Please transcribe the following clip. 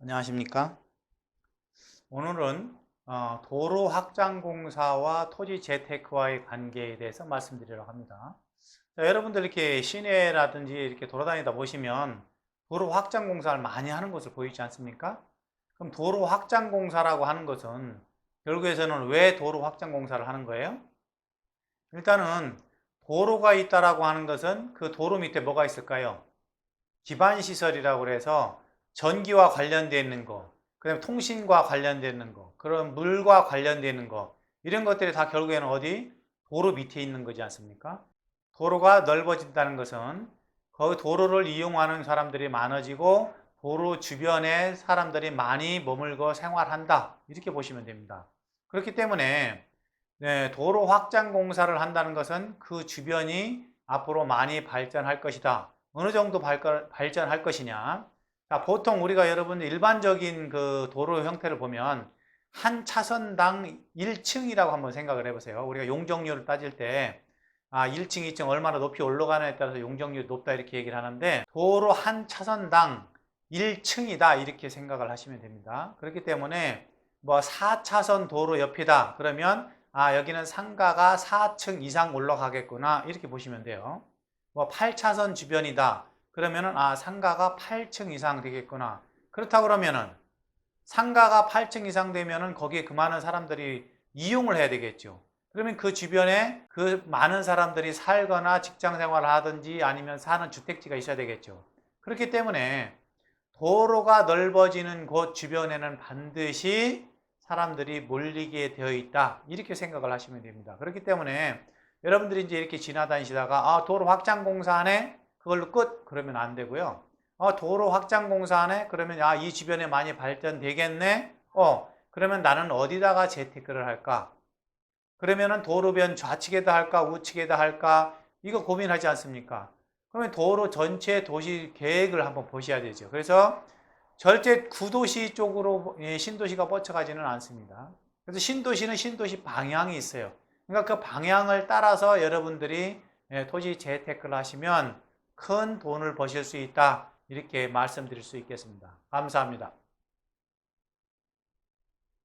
안녕하십니까? 오늘은 어, 도로 확장 공사와 토지 재테크와의 관계에 대해서 말씀드리려고 합니다. 자, 여러분들 이렇게 시내라든지 이렇게 돌아다니다 보시면 도로 확장 공사를 많이 하는 것을 보이지 않습니까? 그럼 도로 확장 공사라고 하는 것은 결국에서는 왜 도로 확장 공사를 하는 거예요? 일단은 도로가 있다라고 하는 것은 그 도로 밑에 뭐가 있을까요? 기반 시설이라고 그래서 전기와 관련되어 있는 거, 그다음에 통신과 관련되어 있는 거, 그런 물과 관련되어 있는 거, 이런 것들이 다 결국에는 어디? 도로 밑에 있는 거지 않습니까? 도로가 넓어진다는 것은 거기 도로를 이용하는 사람들이 많아지고 도로 주변에 사람들이 많이 머물고 생활한다. 이렇게 보시면 됩니다. 그렇기 때문에 네, 도로 확장 공사를 한다는 것은 그 주변이 앞으로 많이 발전할 것이다. 어느 정도 발전할 것이냐? 자, 보통 우리가 여러분 일반적인 그 도로 형태를 보면 한 차선당 1층이라고 한번 생각을 해보세요. 우리가 용적률을 따질 때 아, 1층, 2층 얼마나 높이 올라가느냐에 따라서 용적률이 높다 이렇게 얘기를 하는데 도로 한 차선당 1층이다 이렇게 생각을 하시면 됩니다. 그렇기 때문에 뭐 4차선 도로 옆이다 그러면 아 여기는 상가가 4층 이상 올라가겠구나 이렇게 보시면 돼요. 뭐 8차선 주변이다 그러면은 아 상가가 8층 이상 되겠구나. 그렇다 그러면은 상가가 8층 이상 되면은 거기에 그 많은 사람들이 이용을 해야 되겠죠. 그러면 그 주변에 그 많은 사람들이 살거나 직장 생활을 하든지 아니면 사는 주택지가 있어야 되겠죠. 그렇기 때문에 도로가 넓어지는 곳 주변에는 반드시 사람들이 몰리게 되어 있다. 이렇게 생각을 하시면 됩니다. 그렇기 때문에 여러분들이 이제 이렇게 지나다니시다가 아, 도로 확장 공사하네? 그걸로 끝? 그러면 안 되고요. 어, 도로 확장 공사하네? 그러면 아, 이 주변에 많이 발전되겠네? 어, 그러면 나는 어디다가 재테크를 할까? 그러면은 도로변 좌측에다 할까? 우측에다 할까? 이거 고민하지 않습니까? 그러면 도로 전체 도시 계획을 한번 보셔야 되죠. 그래서 절대 구도시 쪽으로 예, 신도시가 뻗쳐가지는 않습니다. 그래서 신도시는 신도시 방향이 있어요. 그러니까 그 방향을 따라서 여러분들이 예, 토지 재테크를 하시면 큰 돈을 버실 수 있다. 이렇게 말씀드릴 수 있겠습니다. 감사합니다.